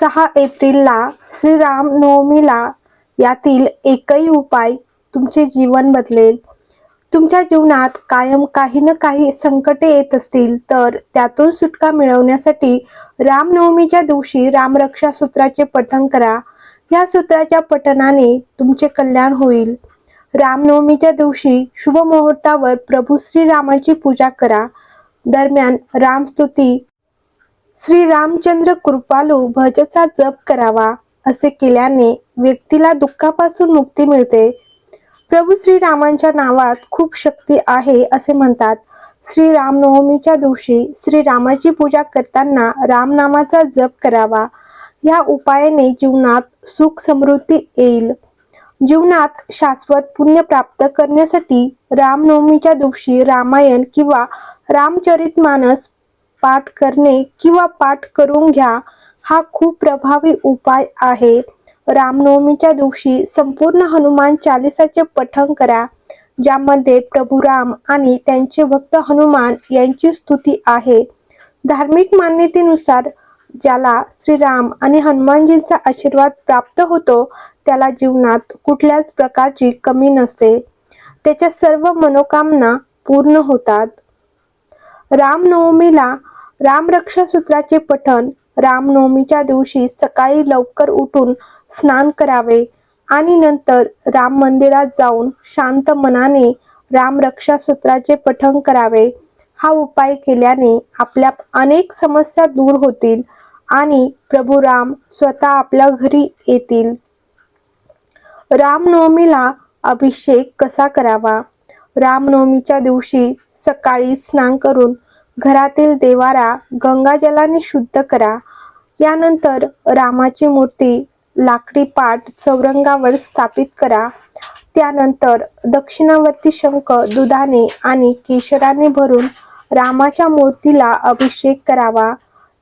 सहा एप्रिलला श्रीराम नवमीला यातील एकही उपाय तुमचे जीवन बदलेल. तुमच्या जीवनात कायम काही ना काही संकटे येत असतील तर त्यातून सुटका मिळवण्यासाठी रामनवमीच्या दिवशी रामरक्षा सूत्राचे पठण करा. या सूत्राच्या पठणाने तुमचे कल्याण होईल. रामनवमीच्या दिवशी शुभ मुहूर्तावर प्रभू श्रीरामाची पूजा करा. दरम्यान रामस्तुती श्री रामचंद्र कृपालू भजचा जप करावा असे केल्याने व्यक्तीला दुःखापासून मुक्ती मिळते. प्रभू श्रीरामांच्या नावात खूप शक्ती आहे असे म्हणतात. श्री रामनवमीच्या दिवशी श्रीरामाची पूजा करताना रामनामाचा जप करावा. या उपायाने जीवनात सुख समृद्धी येईल. जीवनात शाश्वत पुण्य प्राप्त करण्यासाठी रामनवमीच्या दिवशी रामायण किंवा रामचरितमानस पाठ करणे किंवा पाठ करून घ्या हा खूप प्रभावी उपाय आहे. रामनवमीच्या दिवशी संपूर्ण हनुमान चालिसाचे पठण करा ज्यामध्ये प्रभू राम आणि त्यांचे भक्त हनुमान यांची स्तुती आहे. धार्मिक मान्यतेनुसार ज्याला श्रीराम आणि हनुमानजींचा आशीर्वाद प्राप्त होतो त्याला जीवनात कुठल्याच प्रकारची कमी नसते. त्याच्या सर्व मनोकामना पूर्ण होतात. रामनवमीला रामरक्षा सूत्राचे पठण रामनवमीच्या दिवशी सकाळी लवकर उठून स्नान करावे आणि नंतर राम मंदिरात जाऊन शांत मनाने रामरक्षा सूत्राचे पठण करावे. हा उपाय केल्याने आपल्या अनेक समस्या दूर होतील आणि प्रभू राम स्वतः आपल्या घरी येतील. रामनवमीला अभिषेक कसा करावा? रामनवमीच्या दिवशी सकाळी स्नान करून घरातील देवारा गंगाजलाने शुद्ध करा. यानंतर रामाची मूर्ती लाकडी पाट चौरंगावर स्थापित करा. त्यानंतर दक्षिणावर्ती शंख दुधाने आणि केशराने भरून रामाच्या मूर्तीला अभिषेक करावा.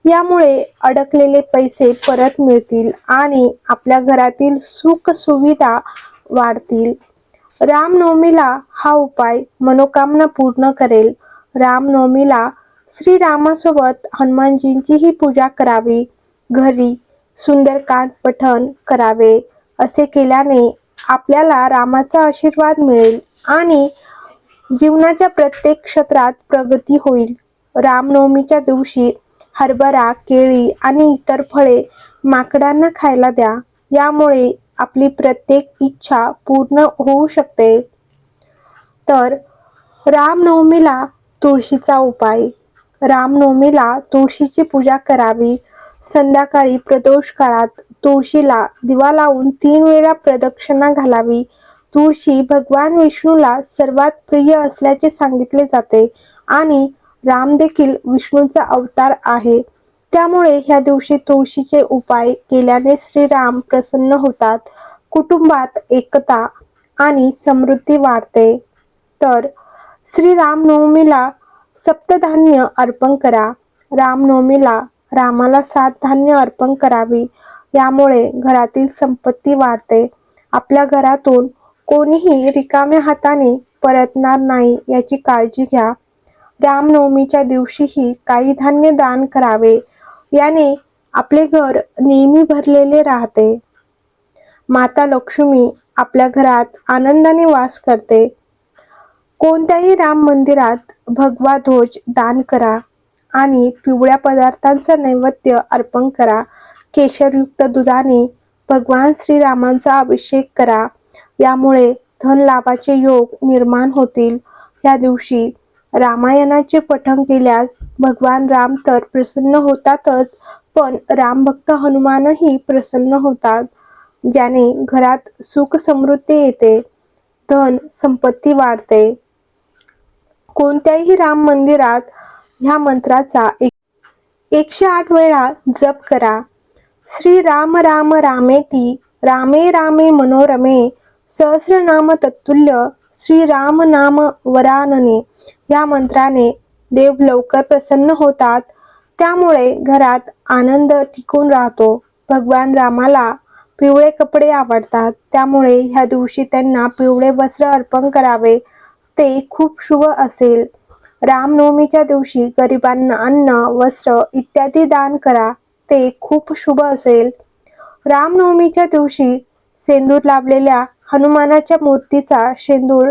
यामुळे अडकलेले पैसे परत मिळतील आणि आपल्या घरातील सुख सुविधा वाढतील. रामनवमीला हा उपाय मनोकामना पूर्ण करेल. रामनवमीला श्रीरामासोबत हनुमानजींचीही पूजा करावी घरी सुंदरकांड पठण करावे असे केल्याने आपल्याला रामाचा आशीर्वाद मिळेल आणि जीवनाच्या प्रत्येक क्षेत्रात प्रगती होईल. रामनवमीच्या दिवशी हरभरा केळी आणि इतर फळे माकडांना खायला द्या. यामुळे आपली प्रत्येक इच्छा पूर्ण होऊ शकते. तर रामनवमीला तुळशीचा उपाय रामनवमीला तुळशीची पूजा करावी. संध्याकाळी प्रदोष काळात तुळशीला दिवा लावून तीन वेळा प्रदक्षिणा घालावी. तुळशी भगवान विष्णूला सर्वात प्रिय असल्याचे सांगितले जाते आणि राम देखील विष्णूचा अवतार आहे. त्यामुळे ह्या दिवशी तुळशीचे उपाय केल्याने श्रीराम प्रसन्न होतात कुटुंबात एकता आणि समृद्धी वाढते. तर श्री रामनवमीला सप्तधान्य अर्पण करा. रामनवमीला रामाला सात धान्य अर्पण करावी. यामुळे घरातील संपत्ती वाढते. आपल्या घरातून कोणीही रिकाम्या हाताने परतणार नाही याची काळजी घ्या. रामनवमीच्या दिवशीही काही धान्य दान करावे. याने आपले घर नेहमी भरलेले राहते. माता लक्ष्मी आपल्या घरात आनंदाने वास करते. कोणत्याही राम मंदिरात भगवा ध्वज दान करा आणि पिवळ्या पदार्थांचा नैवेद्य अर्पण करा. केशरयुक्त दुधाने भगवान श्रीरामांचा अभिषेक करा. यामुळे धन लाभाचे योग निर्माण होतील. या दिवशी रामायणाचे पठण केल्यास भगवान राम तर प्रसन्न होतातच पण रामभक्त हनुमानही प्रसन्न होतात ज्याने घरात सुख समृद्धी येते धन संपत्ती वाढते. कोणत्याही राम मंदिरात ह्या मंत्राचा एक एकशे आठ वेळा जप करा. श्री राम राम रामेती रामे रामे मनोरमे सहस्रनाम तत्तुल्य श्री राम नाम वरानने या मंत्राने देव लवकर प्रसन्न होतात. त्यामुळे घरात आनंद टिकून राहतो. भगवान रामाला पिवळे कपडे आवडतात. त्यामुळे ह्या दिवशी त्यांना पिवळे वस्त्र अर्पण करावे. ते खूप शुभ असेल. रामनवमीच्या दिवशी गरिबांना अन्न वस्त्र इत्यादी दान करा. ते खूप शुभ असेल. रामनवमीच्या दिवशी सेंदूर लाभलेल्या हनुमानाच्या मूर्तीचा शेंदूर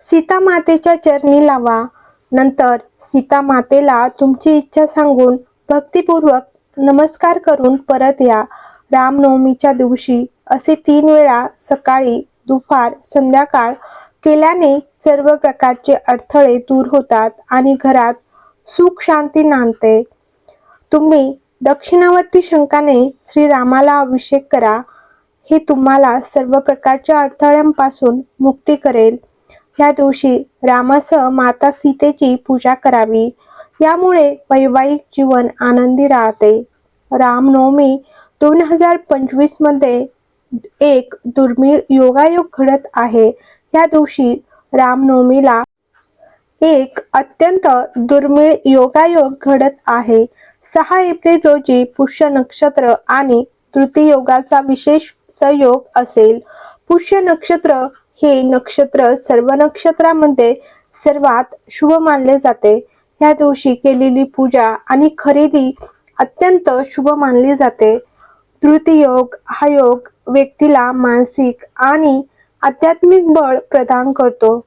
सीता मातेच्या चरणी लावा. नंतर सीता मातेला तुमची इच्छा सांगून भक्तिपूर्वक नमस्कार करून परत या. रामनवमीच्या दिवशी असे तीन वेळा सकाळी दुपार संध्याकाळ केल्याने सर्व प्रकारचे अडथळे दूर होतात आणि घरात सुख शांती नांदते. तुम्ही दक्षिणावर्ती शंकाने श्रीरामाला अभिषेक करा. हे तुम्हाला सर्व प्रकारच्या अडथळ्यांपासून मुक्ती करेल. या दिवशी रामासह माता सीतेची पूजा करावी. यामुळे वैवाहिक जीवन आनंदी राहते. रामनवमी दोन हजार पंचवीसमध्ये एक दुर्मिळ योगायोग घडत आहे. या दिवशी रामनवमीला एक अत्यंत दुर्मिळ योगायोग घडत आहे. सहा एप्रिल रोजी पुष्य नक्षत्र आणि तृतीय योगाचा विशेष सहयोग असेल. पुष्य नक्षत्र हे नक्षत्र सर्व नक्षत्रामध्ये सर्वात शुभ मानले जाते. या दिवशी केलेली पूजा आणि खरेदी अत्यंत शुभ मानली जाते. तृतीय योग हा योग व्यक्तीला मानसिक आणि आध्यात्मिक बळ प्रदान करतो.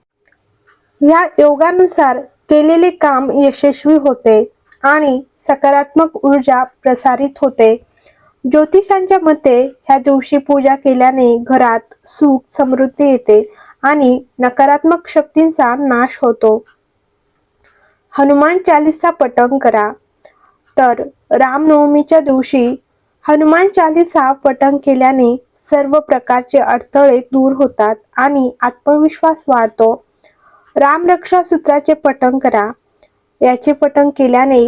या योगानुसार केलेले काम यशस्वी होते आणि सकारात्मक ऊर्जा प्रसारित होते. ज्योतिषांच्या मते ह्या दिवशी पूजा केल्याने घरात सुख समृद्धी येते आणि नकारात्मक शक्तींचा नाश होतो. हनुमान चालीसा पठण करा. तर रामनवमीच्या दिवशी हनुमान चालीसा पठण केल्याने सर्व प्रकारचे अडथळे दूर होतात आणि आत्मविश्वास वाढतो. रामरक्षा सूत्राचे पठण करा. याचे पठण केल्याने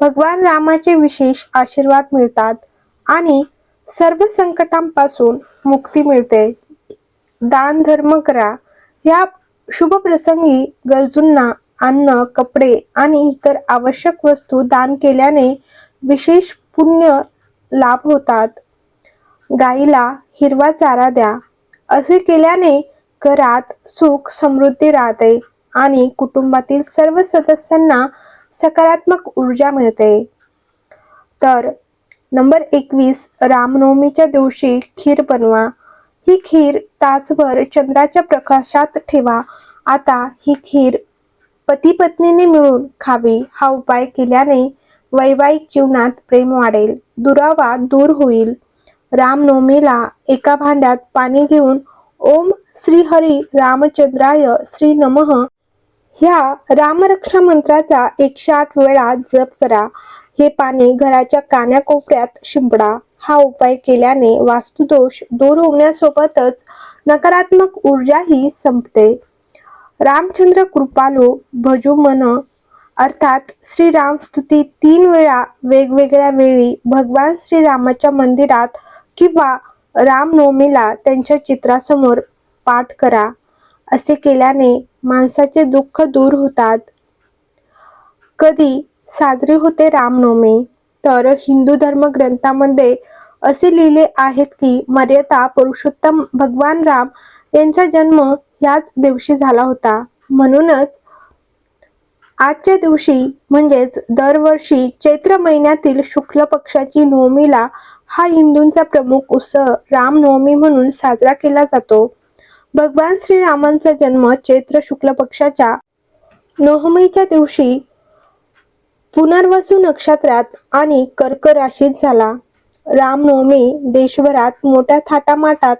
भगवान रामाचे विशेष आशीर्वाद मिळतात आणि सर्व संकटांपासून मुक्ती मिळते. दान धर्म करा. या शुभ प्रसंगी गरजूंना अन्न कपडे आणि इतर आवश्यक वस्तू दान केल्याने विशेष पुण्य लाभ होतात. गाईला हिरवा चारा द्या. असे केल्याने घरात सुख समृद्धी राहते आणि कुटुंबातील सर्व सदस्यांना सकारात्मक ऊर्जा मिळते. तर नंबर एकवीस रामनवमीच्या दिवशी खीर बनवा. ही खीर तासभर चंद्राच्या प्रकाशात ठेवा. आता ही खीर पती पत्नीने मिळून खावी. हा उपाय केल्याने वैवाहिक जीवनात प्रेम वाढेल. दुरावा दूर होईल. रामनवमीला एका भांड्यात पाणी घेऊन ओम श्री हरी रामचंद्राय श्री नमः ह्या रामरक्षा मंत्राचा एकशे आठ वेळा जप करा. हे पाणी घराच्या कान्याकोपऱ्यात शिंपडा. हा उपाय केल्याने वास्तुदोष दूर होण्यासोबतच नकारात्मक ऊर्जाही संपते. रामचंद्र कृपालू भजू मन. अर्थात श्रीराम स्तुती तीन वेळा वेगवेगळ्या वेळी भगवान श्रीरामाच्या मंदिरात किंवा रामनवमीला त्यांच्या चित्रासमोर पाठ करा असे केल्याने माणसाचे दुःख दूर होतात. कधी साजरी होते रामनवमी तर हिंदू धर्म ग्रंथामध्ये असे लिहिले आहेत की मर्यादा पुरुषोत्तम भगवान राम यांचा जन्म याच दिवशी झाला होता. म्हणूनच आजच्या दिवशी म्हणजेच दरवर्षी चैत्र महिन्यातील शुक्ल पक्षाची नवमीला हा हिंदूंचा प्रमुख उत्सव रामनवमी म्हणून साजरा केला जातो. भगवान श्रीरामांचा जन्म चैत्र शुक्ल पक्षाच्या नवमीच्या दिवशी पुनर्वसू नक्षत्रात आणि कर्क राशीत झाला. रामनवमी देशभरात मोठ्या थाटामाटात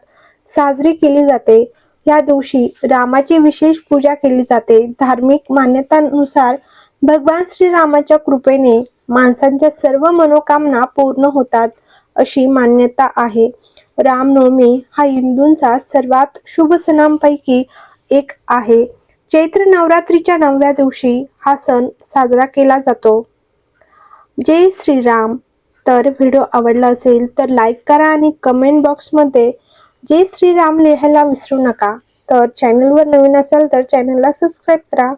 साजरी केली जाते. या दिवशी रामाची विशेष पूजा केली जाते. धार्मिक मान्यतांनुसार भगवान श्रीरामाच्या कृपेने माणसांच्या सर्व मनोकामना पूर्ण होतात. अशी मान्यता आहे. रामनवमी हा हिंदूंचा सर्वात शुभ सणांपैकी एक आहे. चैत्र नवरात्रीच्या नवव्या दिवशी हा सण साजरा केला जातो. जय श्रीराम. तर व्हिडिओ आवडला असेल तर लाईक करा आणि कमेंट बॉक्समध्ये जय श्रीराम लिहायला विसरू नका. तर चॅनलवर नवीन असाल तर चॅनलला सबस्क्राईब करा.